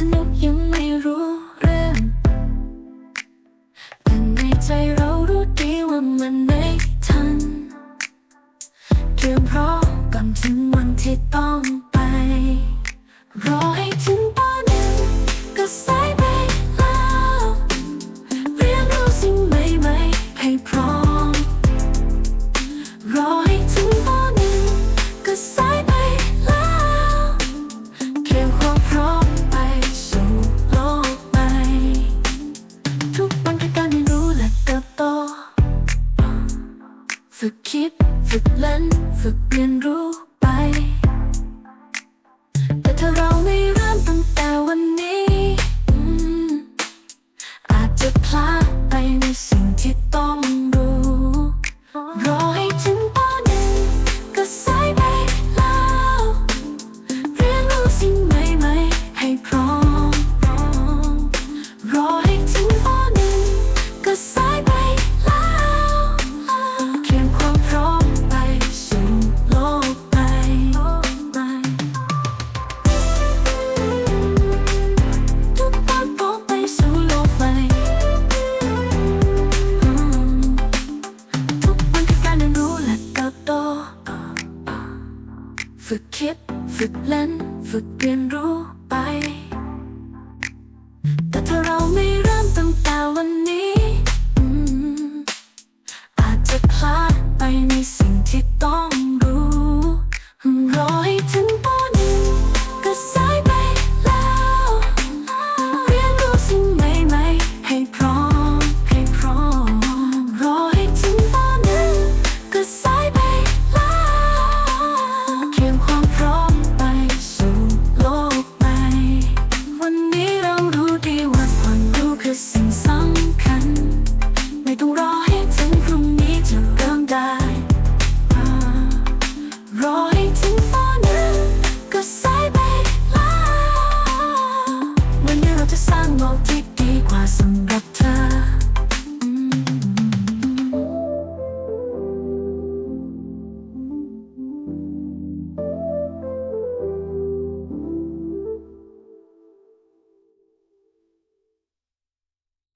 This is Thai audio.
สนุกยังไม่รู้เรื่องแต่ในใจเรารู้ดีว่ามันไม่ทันเตรียมพร้อมก่อนถึงวันที่ต้องไปรอ ด ฝึกเล่น ฝึกเรียนรู้ไป แต่ถ้าเราไม่เริ่มตั้งแต่วันนี้ อาจจะพลาด ฝึกคิด ฝึกเล่น ฝึกเรียนรู้ไป